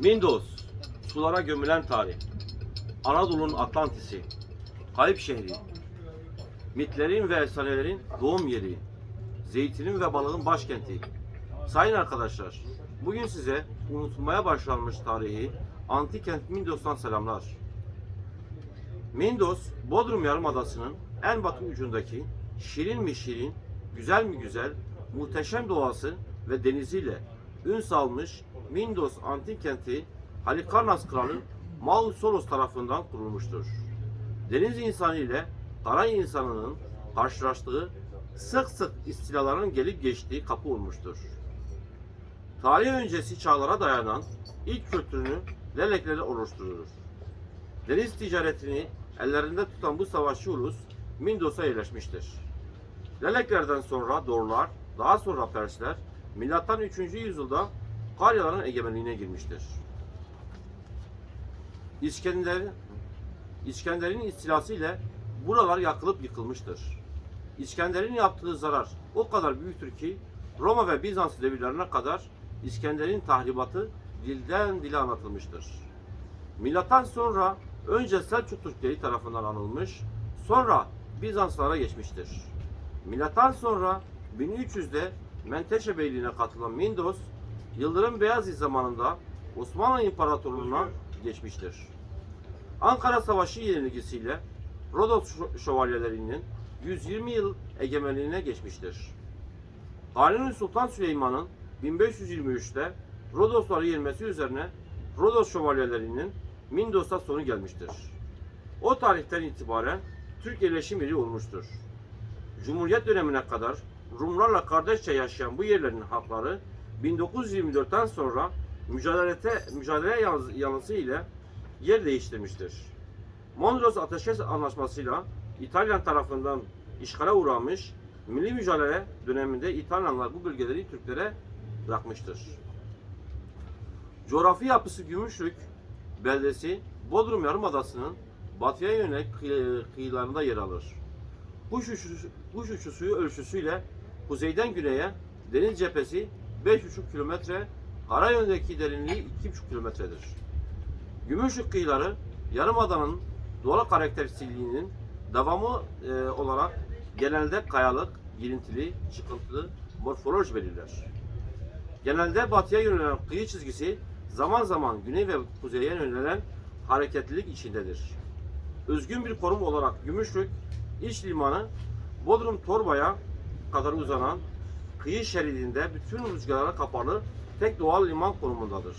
Mindos, sulara gömülen tarih. Anadolu'nun Atlantisi, kayıp şehri, mitlerin ve efsanelerin doğum yeri, zeytinin ve balığın başkenti. Sayın arkadaşlar, bugün size unutulmaya başlanmış tarihi antik kent Mindos'tan selamlar. Mindos, Bodrum Yarımadası'nın en batı ucundaki şirin mi şirin, güzel mi güzel, muhteşem doğası ve deniziyle ün salmış Mindos antik kenti Halikarnas kralı Mausolos tarafından kurulmuştur. Deniz insanı ile kara insanının karşılaştığı sık sık istilaların gelip geçtiği kapı olmuştur. Tarih öncesi çağlara dayanan ilk kültürünü Lelekleri oluşturur. Deniz ticaretini ellerinde tutan bu savaşçı ulus Mindos'a yerleşmiştir. Leleklerden sonra Dorlar, daha sonra Persler, milattan 3. yüzyılda Karyaların egemenliğine girmiştir. İskender, İskender'in istilası ile buralar yakılıp yıkılmıştır. İskender'in yaptığı zarar o kadar büyüktür ki Roma ve Bizans devirlerine kadar İskender'in tahribatı dilden dile anlatılmıştır. Milattan sonra önce Selçuk Türkleri tarafından anılmış, sonra Bizanslara geçmiştir. Milattan sonra 1300'de Menteşe Beyliği'ne katılan Mindos, Yıldırım Beyazıt zamanında Osmanlı İmparatorluğu'na geçmiştir. Ankara Savaşı yenilgisiyle Rodos şö- şövalyelerinin 120 yıl egemenliğine geçmiştir. Kanuni Sultan Süleyman'ın 1523'te Rodosları yenmesi üzerine Rodos şövalyelerinin Mindos'a sonu gelmiştir. O tarihten itibaren Türk yerleşim yeri olmuştur. Cumhuriyet dönemine kadar Rumlarla kardeşçe yaşayan bu yerlerin halkları 1924'ten sonra mücadelete, mücadele yanlısı ile yer değiştirmiştir. Mondros Ateşkes Anlaşması'yla İtalyan tarafından işgale uğramış, milli mücadele döneminde İtalyanlar bu bölgeleri Türklere bırakmıştır. Coğrafi yapısı Gümüşlük beldesi Bodrum Yarımadası'nın batıya yönelik kıy- kıyılarında yer alır. Kuş uçuşu, kuş uçuşu ölçüsüyle kuzeyden güneye deniz cephesi 5,5 kilometre, kara yöndeki derinliği 2,5 kilometredir. Gümüşlük kıyıları Yarımada'nın doğal karakteristikliğinin devamı e, olarak genelde kayalık, girintili, çıkıntılı morfoloji belirler. Genelde batıya yönelen kıyı çizgisi zaman zaman güney ve kuzeye yönelen hareketlilik içindedir. Özgün bir konum olarak Gümüşlük iç limanı Bodrum Torba'ya kadar uzanan kıyı şeridinde bütün rüzgarlara kapalı tek doğal liman konumundadır.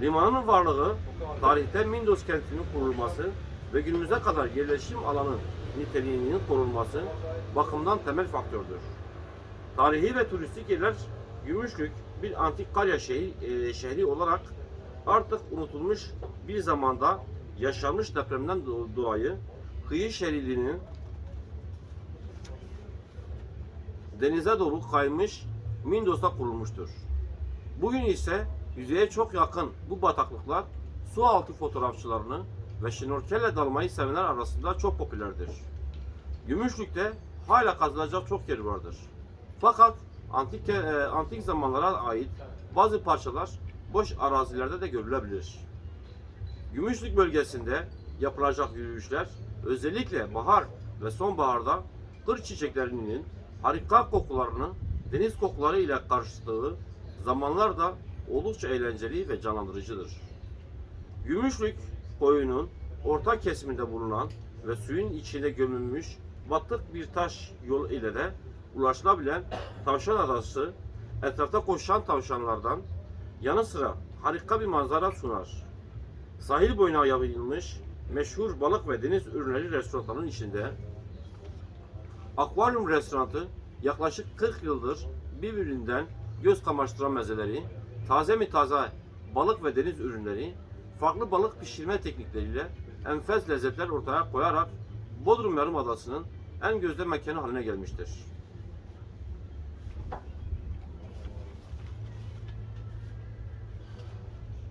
Limanın varlığı tarihte Mindos kentinin kurulması ve günümüze kadar yerleşim alanı niteliğinin korunması bakımdan temel faktördür. Tarihi ve turistik yerler Gümüşlük bir antik Karya şehri, e, şehri olarak artık unutulmuş bir zamanda yaşanmış depremden do- dolayı kıyı şeridinin denize doğru kaymış Mindos'ta kurulmuştur. Bugün ise yüzeye çok yakın bu bataklıklar su altı fotoğrafçılarını ve şnorkelle dalmayı sevenler arasında çok popülerdir. Gümüşlük'te hala kazılacak çok yer vardır. Fakat antik e, antik zamanlara ait bazı parçalar boş arazilerde de görülebilir. Gümüşlük bölgesinde yapılacak yürüyüşler özellikle bahar ve sonbaharda kır çiçeklerinin harika kokularını deniz kokuları ile karıştığı zamanlar da oldukça eğlenceli ve canlandırıcıdır. Gümüşlük koyunun orta kesiminde bulunan ve suyun içine gömülmüş batık bir taş yol ile de ulaşılabilen Tavşan Adası etrafta koşan tavşanlardan yanı sıra harika bir manzara sunar. Sahil boyuna yayılmış meşhur balık ve deniz ürünleri restoranının içinde Akvaryum restoranı yaklaşık 40 yıldır birbirinden göz kamaştıran mezeleri, taze mi taze balık ve deniz ürünleri, farklı balık pişirme teknikleriyle enfes lezzetler ortaya koyarak Bodrum Yarımadası'nın en gözde mekanı haline gelmiştir.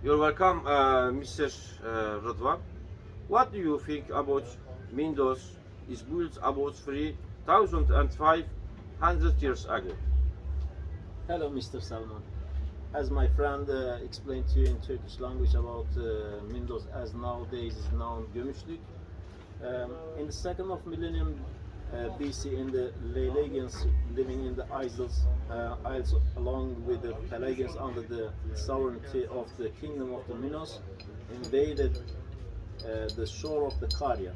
You're welcome, uh, Mr. Uh. What do you think about Windows is built about 3,500 years ago? Hello, Mr. Salman. as my friend uh, explained to you in Turkish language about uh, Mindos as nowadays is known Gümüşlük. Um, in the second of millennium uh, BC, in the Leylegians living in the isles, uh, isles along with the Pelagians under the sovereignty of the kingdom of the Minos, invaded uh, the shore of the Caria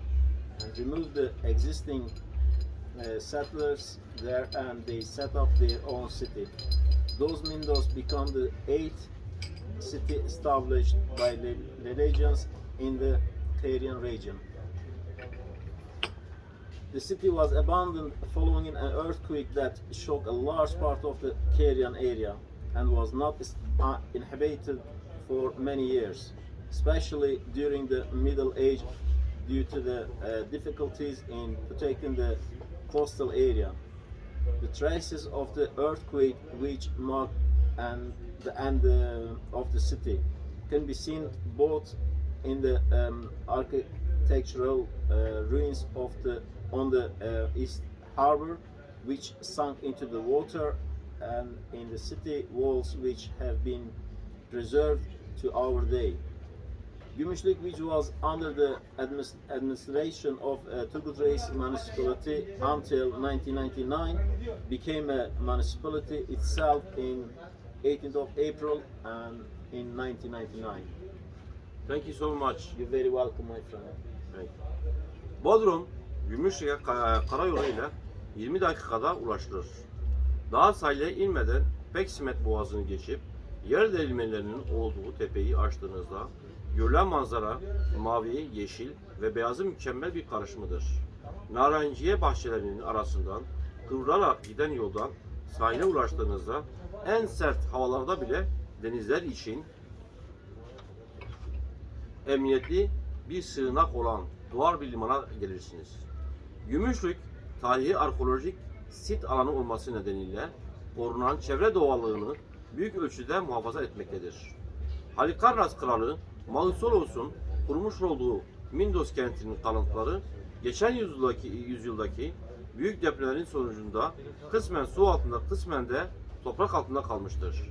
and removed the existing uh, settlers there and they set up their own city. Those Mindos become the eighth city established by the Lelegians in the Carian region. The city was abandoned following an earthquake that shook a large part of the Carian area and was not uh, inhabited for many years, especially during the Middle Age due to the uh, difficulties in protecting the coastal area. The traces of the earthquake which marked and the end uh, of the city can be seen both in the um, architectural uh, ruins of the on the uh, east harbor which sunk into the water and in the city walls which have been preserved to our day. Gümüşlük, which was under the administration of uh, Turgut Reis municipality until 1999, became a municipality itself in 18th of April and in 1999. Thank you so much. You're very welcome, my friend. Evet. Bodrum, Gümüşlük'e ka- karayolu ile 20 dakikada ulaşılır. Daha sahile inmeden Peksimet Boğazı'nı geçip yer delmelerinin olduğu tepeyi aştığınızda görülen manzara mavi, yeşil ve beyazı mükemmel bir karışımıdır. Narenciye bahçelerinin arasından kıvrılarak giden yoldan sahile ulaştığınızda en sert havalarda bile denizler için emniyetli bir sığınak olan doğal bir limana gelirsiniz. Gümüşlük, tarihi arkeolojik sit alanı olması nedeniyle korunan çevre doğallığını büyük ölçüde muhafaza etmektedir. Halikarnas kralı Mausolos'un kurmuş olduğu Mindos kentinin kalıntıları geçen yüzyıldaki, yüzyıldaki büyük depremlerin sonucunda kısmen su altında kısmen de toprak altında kalmıştır.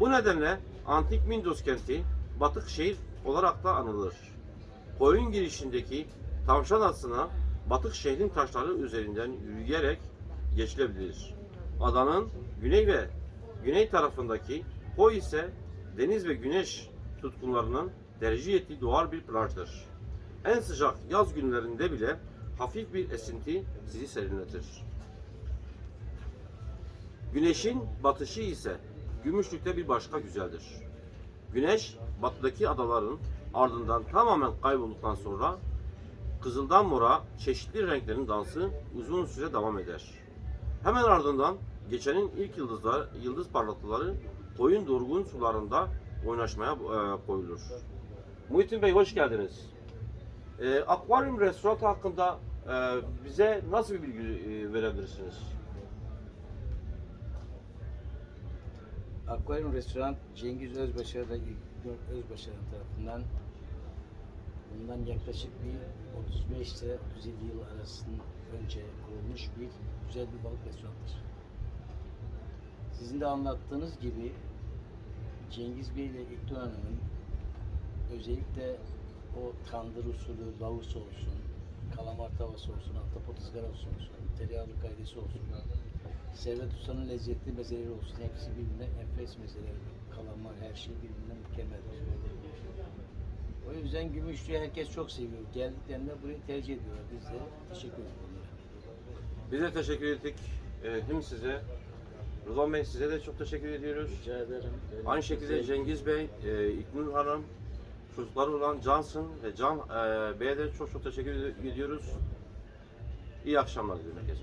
Bu nedenle antik Mindos kenti batık şehir olarak da anılır. Koyun girişindeki tavşan atsına batık şehrin taşları üzerinden yürüyerek geçilebilir. Adanın güney ve güney tarafındaki koy ise deniz ve güneş tutkunlarının tercih ettiği doğal bir plajdır. En sıcak yaz günlerinde bile hafif bir esinti sizi serinletir. Güneşin batışı ise Gümüşlük'te bir başka güzeldir. Güneş batıdaki adaların ardından tamamen kaybolduktan sonra kızıldan mora çeşitli renklerin dansı uzun süre devam eder. Hemen ardından geçenin ilk yıldızlar, yıldız parlatıları koyun durgun sularında oynaşmaya e, koyulur. Muhittin Bey hoş geldiniz. E, akvaryum restoran hakkında e, bize nasıl bir bilgi e, verebilirsiniz? Akvaryum Restoran Cengiz Özbaşar'da Özbaşar tarafından bundan yaklaşık bir 35 ile 37 yıl arasında önce kurulmuş bir güzel bir balık restoranıdır. Sizin de anlattığınız gibi Cengiz Bey ile İknur Hanım'ın özellikle o tandır usulü lavus olsun, kalamar tavası olsun, ahtapot ızgarası olsun, tereyağlı kaydesi olsun, Servet Usta'nın lezzetli mezeleri olsun. Hepsi birbirinden enfes mezeler. Kalamar her şey birbirinden mükemmeldir. O yüzden Gümüşlü'yü herkes çok seviyor. Geldiklerinde burayı tercih ediyorlar. Biz de teşekkür ediyoruz. Biz de teşekkür ettik. E, hem size, Rıdvan Bey size de çok teşekkür ediyoruz. Rica ederim. Böyle Aynı şekilde güzel- Cengiz Bey, e, İknur Hanım, çocukları olan Cansın ve Can e, Bey'e de çok çok teşekkür ediyoruz. İyi akşamlar diliyorum herkese.